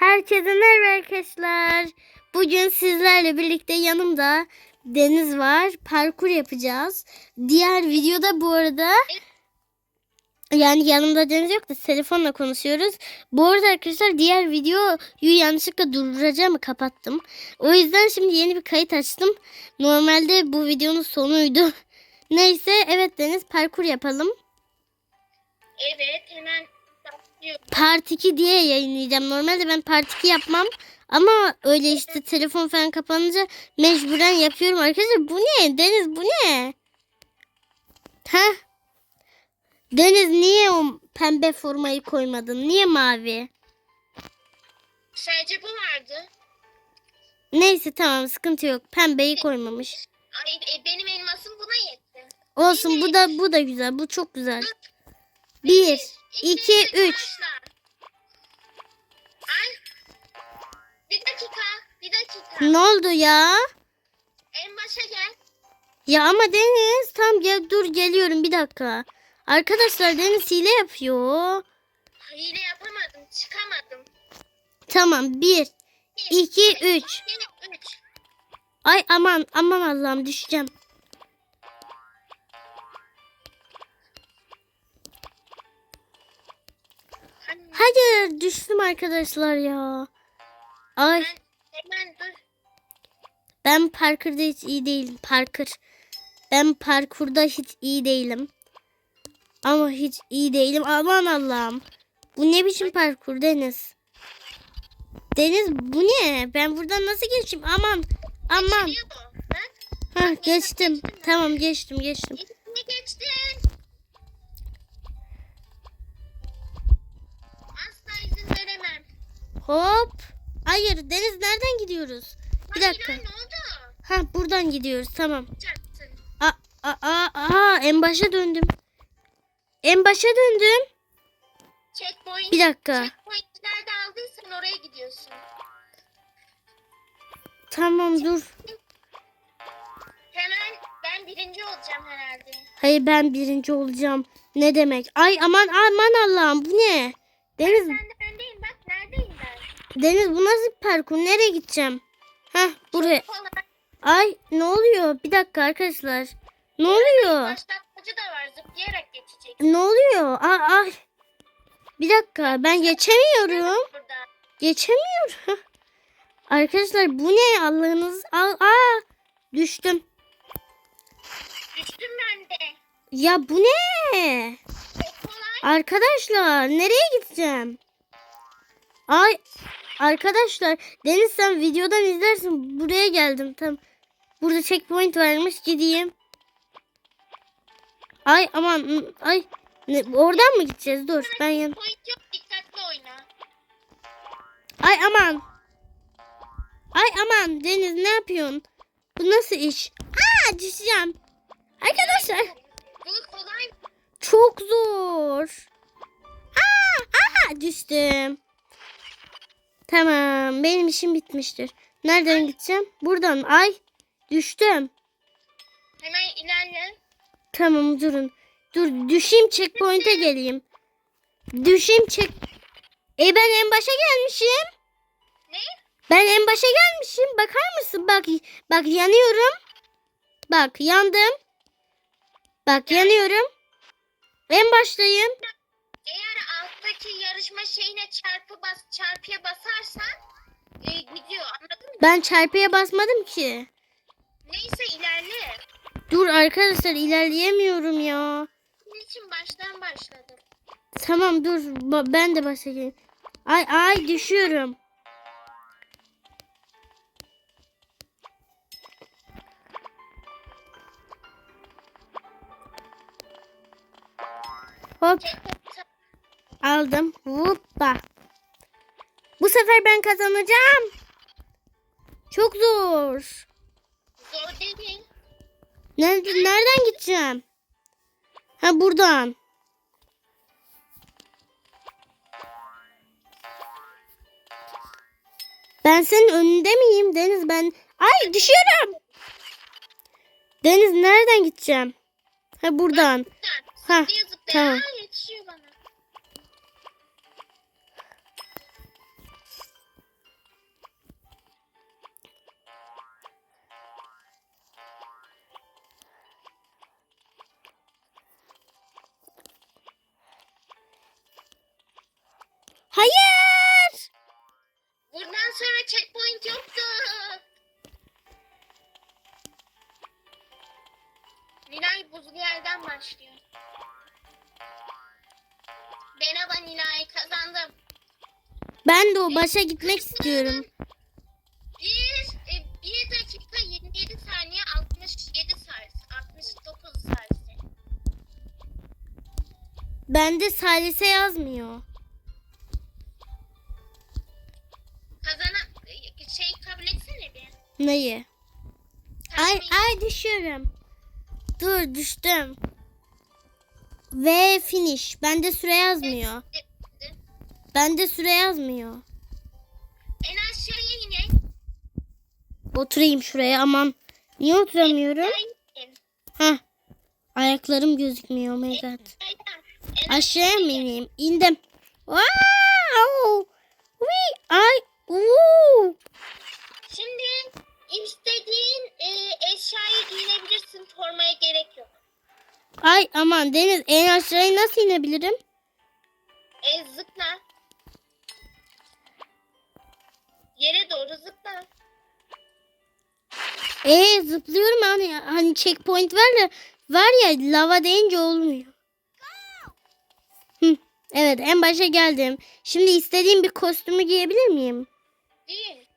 Herkese merhaba arkadaşlar. Bugün sizlerle birlikte yanımda Deniz var. Parkur yapacağız. Diğer videoda bu arada yani yanımda Deniz yok da telefonla konuşuyoruz. Bu arada arkadaşlar diğer videoyu yanlışlıkla durduracağımı kapattım. O yüzden şimdi yeni bir kayıt açtım. Normalde bu videonun sonuydu. Neyse evet Deniz parkur yapalım. Evet hemen. Part 2 diye yayınlayacağım. Normalde ben Part 2 yapmam. Ama öyle işte telefon falan kapanınca mecburen yapıyorum arkadaşlar. Bu ne? Deniz bu ne? Ha? Deniz niye o pembe formayı koymadın? Niye mavi? Sadece bu vardı. Neyse tamam sıkıntı yok. Pembeyi koymamış. Ay, e, benim elmasım buna yetti. Olsun bu da bu da güzel. Bu çok güzel. Bir, iki, üç. başla. Ay. Bir dakika. Bir dakika. Ne oldu ya? En başa gel. Ya ama Deniz tam gel dur geliyorum bir dakika. Arkadaşlar Deniz hile yapıyor. Hile yapamadım. Çıkamadım. Tamam bir, Bir, iki, üç. iki, üç. Ay aman aman Allah'ım düşeceğim. Düştüm arkadaşlar ya. Ay ben hemen dur. ben parkurda hiç iyi değilim. Parkur. Ben parkurda hiç iyi değilim. Ama hiç iyi değilim. Aman Allah'ım. Bu ne biçim parkur Deniz? Deniz bu ne? Ben buradan nasıl geçeyim? Aman aman. Ha geçtim. Tamam geçtim geçtim. Geçtin. Hop. Hayır Deniz nereden gidiyoruz? Bir Hayır, dakika. Ne oldu? Ha buradan gidiyoruz tamam. Çarptın. Aa, aa, aa, en başa döndüm. En başa döndüm. Checkpoint. Bir dakika. Checkpoint nerede aldıysan oraya gidiyorsun. Tamam dur. Hemen ben birinci olacağım herhalde. Hayır ben birinci olacağım. Ne demek? Ay aman aman Allah'ım bu ne? Deniz Ben de öndeyim ben. Deniz bu nasıl parkur? Nereye gideceğim? Heh buraya. Ay ne oluyor? Bir dakika arkadaşlar. Ne oluyor? Başlangıcı da var zıplayarak geçeceksin. Ne oluyor? Ay, ay. Bir dakika ben geçemiyorum. Geçemiyorum. Arkadaşlar bu ne Allah'ınız? Al, aa, düştüm. Düştüm ben de. Ya bu ne? Arkadaşlar nereye gideceğim? Ay arkadaşlar Deniz sen videodan izlersin. Buraya geldim tam. Burada checkpoint varmış gideyim. Ay aman ay ne, oradan mı gideceğiz? Dur ben yan. Point yok dikkatli oyna. Ay aman. Ay aman Deniz ne yapıyorsun? Bu nasıl iş? Aa düşeceğim. Arkadaşlar Bu kolay. çok zor. Aa, aa düştüm. Tamam benim işim bitmiştir. Nereden gideceğim? Buradan. Ay düştüm. Hemen ilerle. Tamam durun. Dur düşeyim checkpoint'e geleyim. Düşeyim check. E ben en başa gelmişim. Ne? Ben en başa gelmişim. Bakar mısın? Bak bak yanıyorum. Bak yandım. Bak yanıyorum. En baştayım. Şeyine çarpı bas çarpıya basarsan e, gidiyor anladın mı? Ben çarpıya basmadım ki. Neyse ilerle. Dur arkadaşlar ilerleyemiyorum ya. Bunun için baştan başladım. Tamam dur ba- ben de geleyim. Ay ay düşüyorum. Hop aldım. Hoppa. Bu sefer ben kazanacağım. Çok zor. zor değil. Nerede, nereden gideceğim? Ha buradan. Ben senin önünde miyim Deniz? Ben ay düşüyorum. Deniz nereden gideceğim? Ha buradan. Ha tamam. Yetişiyor bana. Hayır. Buradan sonra checkpoint yoktu. Nilay buzlu yerden başlıyor. Merhaba Nilay kazandım. Ben de o başa gitmek istiyorum. Bir, e, bir dakika 27 saniye 67 sarsı. 69 sarsı. Bende salise yazmıyor. Kabul etsene bir. Neyi? Ay ay düşüyorum. Dur düştüm. Ve finish. Bende süre yazmıyor. Bende süre yazmıyor. En aşağıya yine. Oturayım şuraya aman. Niye oturamıyorum? Heh. Ayaklarım gözükmüyor. Oh my god. Aşağıya mı ineyim? İndim. Wow! Wee! Ay! Woo! İstediğin e, eşyayı giyinebilirsin. Tormaya gerek yok. Ay aman Deniz en aşağıya nasıl inebilirim? E, zıpla. Yere doğru zıpla. Ee zıplıyorum hani hani checkpoint var ya var ya lava deyince olmuyor. Hı, evet en başa geldim. Şimdi istediğim bir kostümü giyebilir miyim? Değil.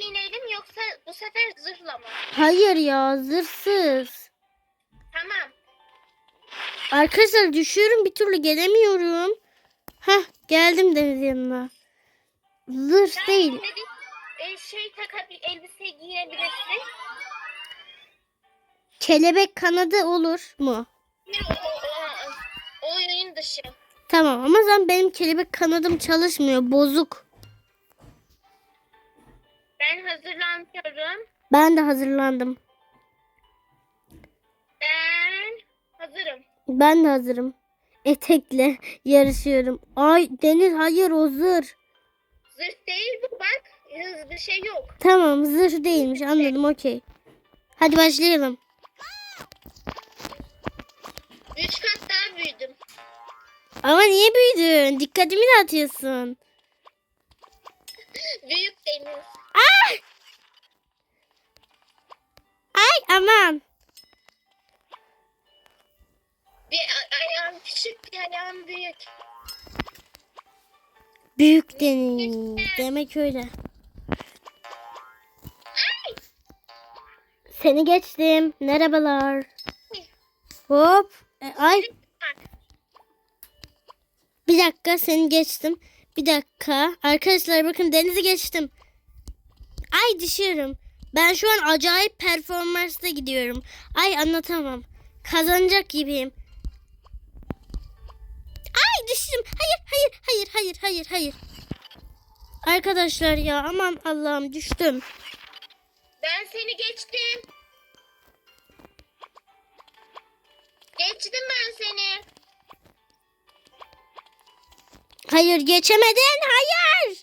Mı yoksa bu sefer zırhla mı? Hayır ya zırhsız. Tamam. Arkadaşlar düşüyorum bir türlü gelemiyorum. Hah geldim Deniz yanına. Zırh Sen değil. istediğin, e, şey takabil, elbise giyinebilirsin. Kelebek kanadı olur mu? O, o, o, oyun dışı. Tamam ama sen benim kelebek kanadım çalışmıyor. Bozuk. Ben hazırlanıyorum. Ben de hazırlandım. Ben hazırım. Ben de hazırım. Etekle yarışıyorum. Ay Deniz hayır o zırh. Zırh değil bu bak. Hız bir şey yok. Tamam zırh değilmiş anladım okey. Hadi başlayalım. Üç kat daha büyüdüm. Ama niye büyüdün? Dikkatimi dağıtıyorsun. Büyük deniz. Ay aman. Bir ayağım küçük bir ayağım büyük. Büyük deniz. Demek öyle. Seni geçtim. Merhabalar. Hop. E, ay bir dakika seni geçtim. Bir dakika. Arkadaşlar bakın denizi geçtim. Ay düşüyorum. Ben şu an acayip performansla gidiyorum. Ay anlatamam. Kazanacak gibiyim. Ay düştüm. Hayır hayır hayır hayır hayır hayır. Arkadaşlar ya aman Allah'ım düştüm. Ben seni geçtim. Geçtim ben seni. Hayır geçemedin. Hayır.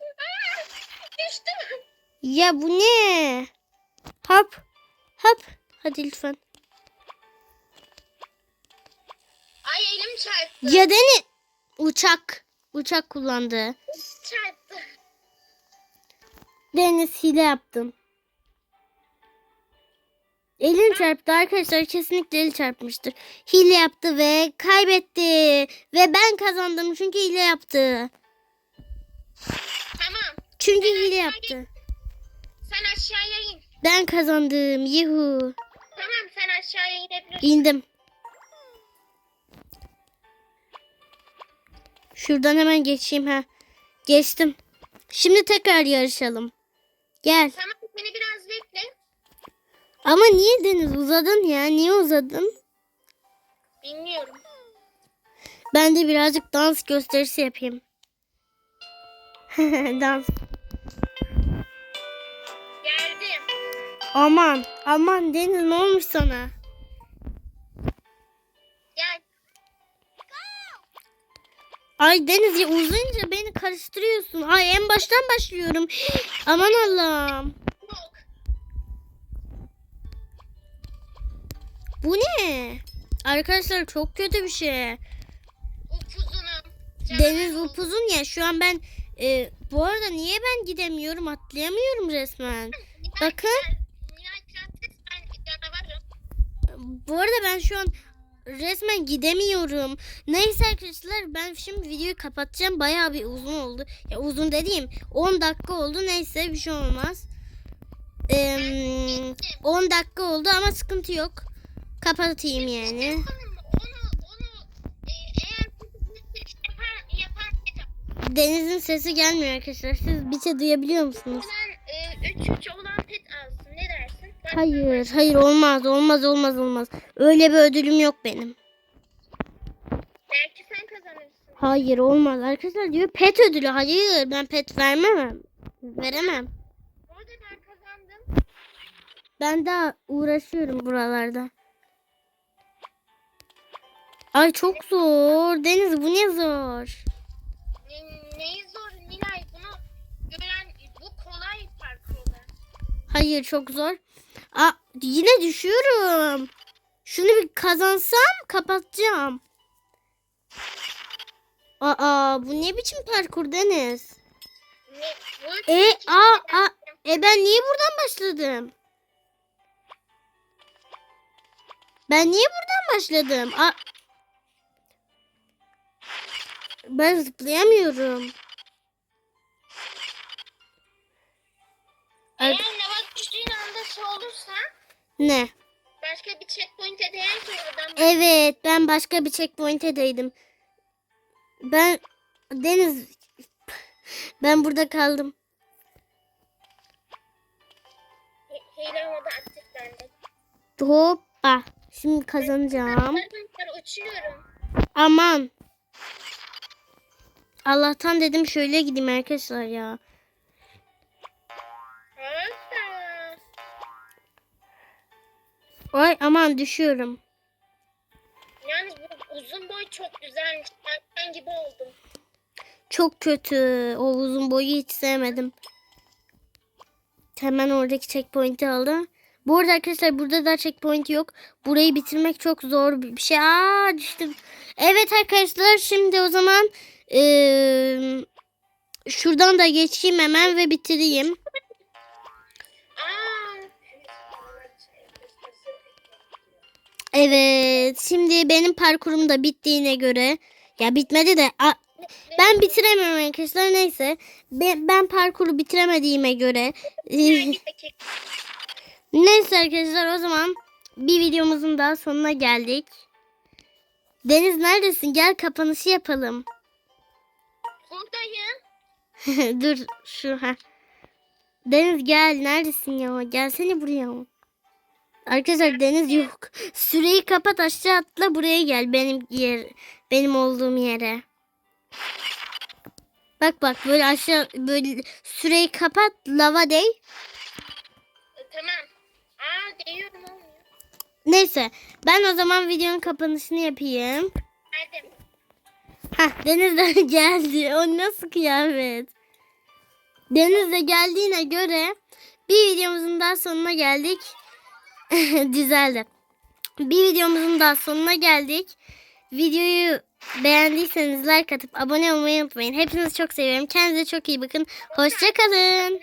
Aa, düştüm. Ya bu ne? Hop. Hop. Hadi lütfen. Ay elim çarptı. Ya Deniz. Uçak. Uçak kullandı. Çarptı. Deniz hile yaptın. Elin çarptı arkadaşlar kesinlikle eli çarpmıştır. Hile yaptı ve kaybetti. Ve ben kazandım çünkü hile yaptı. Tamam. Çünkü hile yaptı. Sen aşağıya in. Ben kazandım. Yuhu. Tamam sen aşağıya inebilirsin. İndim. Şuradan hemen geçeyim ha. Geçtim. Şimdi tekrar yarışalım. Gel. Tamam seni biraz bekle. Ama niye Deniz uzadın ya? Niye uzadın? Bilmiyorum. Ben de birazcık dans gösterisi yapayım. dans. Aman, aman Deniz ne olmuş sana? Gel. Ay Deniz ya uzayınca beni karıştırıyorsun. Ay en baştan başlıyorum. aman Allah'ım. Bu ne? Arkadaşlar çok kötü bir şey. Upuzunum. Deniz upuzun ya şu an ben e, bu arada niye ben gidemiyorum atlayamıyorum resmen. Bakın. Nilay Prenses ben canavarım. Bu arada ben şu an resmen gidemiyorum. Neyse arkadaşlar ben şimdi videoyu kapatacağım. Bayağı bir uzun oldu. Ya uzun dediğim 10 dakika oldu. Neyse bir şey olmaz. Ee, 10 dakika oldu ama sıkıntı yok. Kapatayım yani. E, Deniz'in sesi gelmiyor arkadaşlar. Siz bir şey duyabiliyor musunuz? olan 3 3 olan Hayır, hayır olmaz, olmaz, olmaz, olmaz. Öyle bir ödülüm yok benim. Belki sen kazanırsın. Hayır olmaz arkadaşlar diyor pet ödülü. Hayır ben pet vermem. Veremem. Orada ben kazandım. Ben daha uğraşıyorum buralarda. Ay çok zor. Deniz bu ne zor. Ne, neyi zor Nilay? Bunu gören bu kolay parkurda. Hayır çok zor. Aa, yine düşüyorum. Şunu bir kazansam kapatacağım. Aa bu ne biçim parkur Deniz? Ne, bu E aa, aa e ben niye buradan başladım? Ben niye buradan başladım? Aa, ben zıplayamıyorum. Eğer Ar- lava düştüğün şey olursa ne? başka bir checkpoint'e değerse oradan Evet ben başka bir checkpoint'e Ben Deniz ben burada kaldım. He- Hile modu aktif bende. Hoppa. Şimdi kazanacağım. Ben uçuyorum. Aman. Allah'tan dedim şöyle gideyim arkadaşlar ya. Ay aman düşüyorum. Yalnız bu uzun boy çok güzelmiş. Ben, ben gibi oldum. Çok kötü. O uzun boyu hiç sevmedim. Hemen oradaki checkpoint'i aldım. Bu arada arkadaşlar burada da checkpoint yok. Burayı bitirmek çok zor bir şey. Aa düştüm. Evet arkadaşlar şimdi o zaman eee, şuradan da geçeyim hemen ve bitireyim. Evet şimdi benim parkurum da bittiğine göre ya bitmedi de a- ben bitiremiyorum arkadaşlar neyse ben, ben parkuru bitiremediğime göre peki? neyse arkadaşlar o zaman bir videomuzun daha sonuna geldik. Deniz neredesin? Gel kapanışı yapalım. Buradayım. Dur şu ha. Deniz gel neredesin ya? Gelsene buraya. Arkadaşlar Deniz yok. Süreyi kapat aşağı atla buraya gel benim yer benim olduğum yere. Bak bak böyle aşağı böyle süreyi kapat lava değ. E, tamam. Aa değiyorum olmuyor. Neyse ben o zaman videonun kapanışını yapayım. Hadi. Hah Deniz de geldi. O nasıl kıyafet? Deniz de geldiğine göre bir videomuzun daha sonuna geldik. Düzeldi. Bir videomuzun daha sonuna geldik. Videoyu beğendiyseniz like atıp abone olmayı unutmayın. Hepinizi çok seviyorum. Kendinize çok iyi bakın. Hoşçakalın.